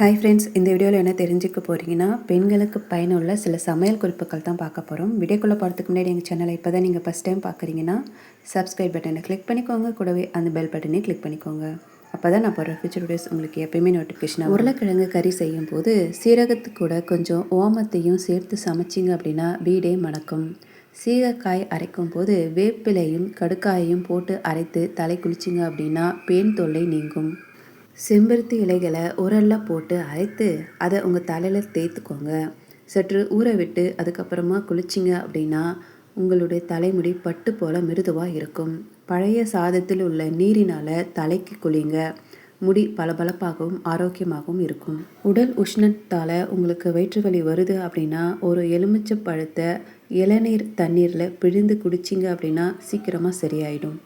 Hi friends இந்த வீடியோவில் என்ன தெரிஞ்சுக்க போகிறீங்கன்னா பெண்களுக்கு பயனுள்ள சில சமையல் குறிப்புகள் தான் பார்க்க போகிறோம் வீடியோக்குள்ளே போகிறதுக்கு முன்னாடி எங்கள் சேனலை இப்போ தான் நீங்கள் ஃபஸ்ட் டைம் பார்க்குறீங்கன்னா சப்ஸ்கிரைப் பட்டனை கிளிக் பண்ணிக்கோங்க. கூடவே அந்த பெல் பட்டனையும் கிளிக் பண்ணிக்கோங்க. அப்போ தான் நான் போகிற ஃபியூச்சர் வீடியோஸ் உங்களுக்கு எப்பயுமே நோட்டிஃபிகேஷன் உருளைக்கிழங்கு கறி செய்யும் போது சீரகத்து கூட கொஞ்சம் ஓமத்தையும் சேர்த்து சமைச்சிங்க அப்படின்னா வீடே மணக்கும். சீகக்காய் அரைக்கும் போது வேப்பிலையும் கடுக்காயையும் போட்டு அரைத்து தலை குளிச்சிங்க அப்படின்னா பேன் தொல்லை நீங்கும். செம்பருத்தி இலைகளை உரல்லாம் போட்டு அரைத்து அதை உங்கள் தலையில் தேய்த்துக்கோங்க. சற்று ஊற விட்டு அதுக்கப்புறமா குளிச்சிங்க அப்படின்னா உங்களுடைய தலைமுடி பட்டு போல மிருதுவாக இருக்கும். பழைய சாதத்தில் உள்ள நீரினால் தலைக்கு குளிங்க. முடி பளபளப்பாகவும் ஆரோக்கியமாகவும் இருக்கும். உடல் உஷ்ணத்தால் உங்களுக்கு வயிற்று வலி வருது அப்படின்னா ஒரு எலுமிச்சை பழத்தை இளநீர் தண்ணீரில் பிழிந்து குடிச்சிங்க அப்படின்னா சீக்கிரமாக சரியாயிடும்.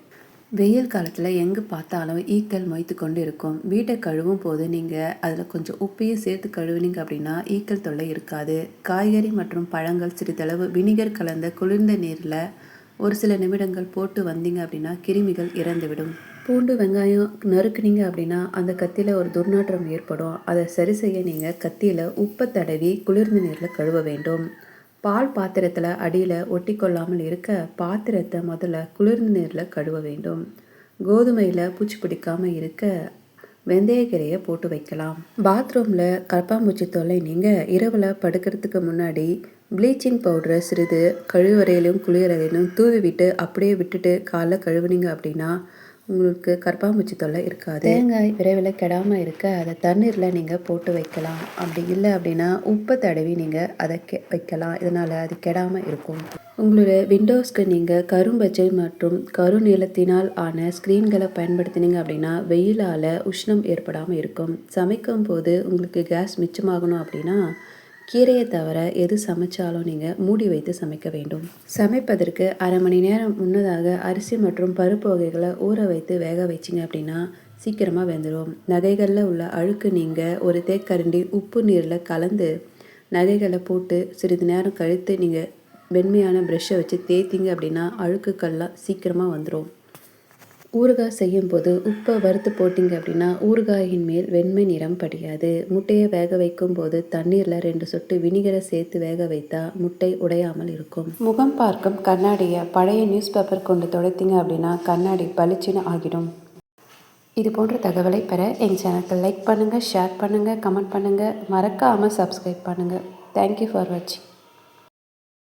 வெயில் காலத்தில் எங்கே பார்த்தாலும் ஈக்கள் மொய்த்து கொண்டு இருக்கும் வீட்டை கழுவும் போது நீங்கள் அதில் கொஞ்சம் உப்பையும் சேர்த்து கழுவினீங்க அப்படின்னா ஈக்கள் தொல்லை இருக்காது. காய்கறி மற்றும் பழங்கள் சிறிதளவு வினிகர் கலந்த குளிர்ந்த நீரில் ஒரு சில நிமிடங்கள் போட்டு வந்தீங்க அப்படின்னா கிருமிகள் இறந்துவிடும். பூண்டு வெங்காயம் நறுக்குனீங்க அப்படின்னா அந்த கத்தியில் ஒரு துர்நாற்றம் ஏற்படும். அதை சரி செய்ய நீங்கள் கத்தியில் உப்பை தடவி குளிர்ந்த நீரில் கழுவ வேண்டும். பால் பாத்திரத்தில் அடியில் ஒட்டி கொள்ளாமல் இருக்க பாத்திரத்தை முதல்ல குளிர்ந்த நீரில் கழுவ வேண்டும். கோதுமையில் பூச்சி பிடிக்காமல் இருக்க வெந்தயக்கீரையை போட்டு வைக்கலாம். பாத்ரூமில் கரப்பாம்பூச்சி தொல்லை நீங்கள் இரவில் படுக்கிறதுக்கு முன்னாடி ப்ளீச்சிங் பவுடரை சிறிது கழிவறையிலும் குளியறையிலும் தூவி விட்டு அப்படியே விட்டுட்டு காலைல கழுவுனீங்க அப்படின்னா உங்களுக்கு கற்பாம்பூச்சி தொல்லை இருக்காது. தேங்காய் விரைவில் கெடாமல் இருக்க அதை தண்ணீரில் நீங்கள் போட்டு வைக்கலாம். அப்படி இல்லை அப்படின்னா உப்பை தடவி நீங்கள் அதை கெ வைக்கலாம். இதனால் அது கெடாமல் இருக்கும். உங்களுடைய விண்டோஸ்க்கு நீங்கள் கரும்பச்சை மற்றும் கருநீளத்தினால் ஆன ஸ்க்ரீன்களை பயன்படுத்தினீங்க அப்படின்னா வெயிலால் உஷ்ணம் ஏற்படாமல் இருக்கும். சமைக்கும் போது உங்களுக்கு கேஸ் மிச்சமாகணும் அப்படின்னா கீரையை தவிர எது சமைச்சாலும் நீங்கள் மூடி வைத்து சமைக்க வேண்டும். சமைப்பதற்கு அரை மணி நேரம் முன்னதாக அரிசி மற்றும் பருப்பு வகைகளை ஊற வைத்து வேக வச்சிங்க அப்படின்னா சீக்கிரமாக வெந்துடும் நகைகளில் உள்ள அழுக்கு நீங்கள் ஒரு தேக்கரண்டி உப்பு நீரில் கலந்து நகைகளை போட்டு சிறிது நேரம் கழித்து நீங்கள் வெண்மையான ப்ரெஷ்ஷை வச்சு தேய்த்திங்க அப்படின்னா அழுக்குக்கள்லாம் சீக்கிரமாக வந்துடும் ஊறுகாய் செய்யும்போது உப்பை வறுத்து போட்டிங்க அப்படின்னா ஊறுகாயின் மேல் வெண்மை நிறம் படியாது. முட்டையை வேக வைக்கும் போது தண்ணீரில் ரெண்டு சொட்டு வினிகரை சேர்த்து வேக வைத்தா முட்டை உடையாமல் இருக்கும். முகம் பார்க்கும் கண்ணாடியை பழைய நியூஸ் பேப்பர் கொண்டு துடைத்தீங்க அப்படின்னா கண்ணாடி பளிச்சுன்னு ஆகிடும். இது போன்ற தகவலை பெற எங்கள் சேனலுக்கு லைக் பண்ணுங்கள் ஷேர் பண்ணுங்கள் கமெண்ட் பண்ணுங்கள் மறக்காமல் சப்ஸ்கிரைப் பண்ணுங்கள் தேங்க்யூ ஃபார் வாட்சிங்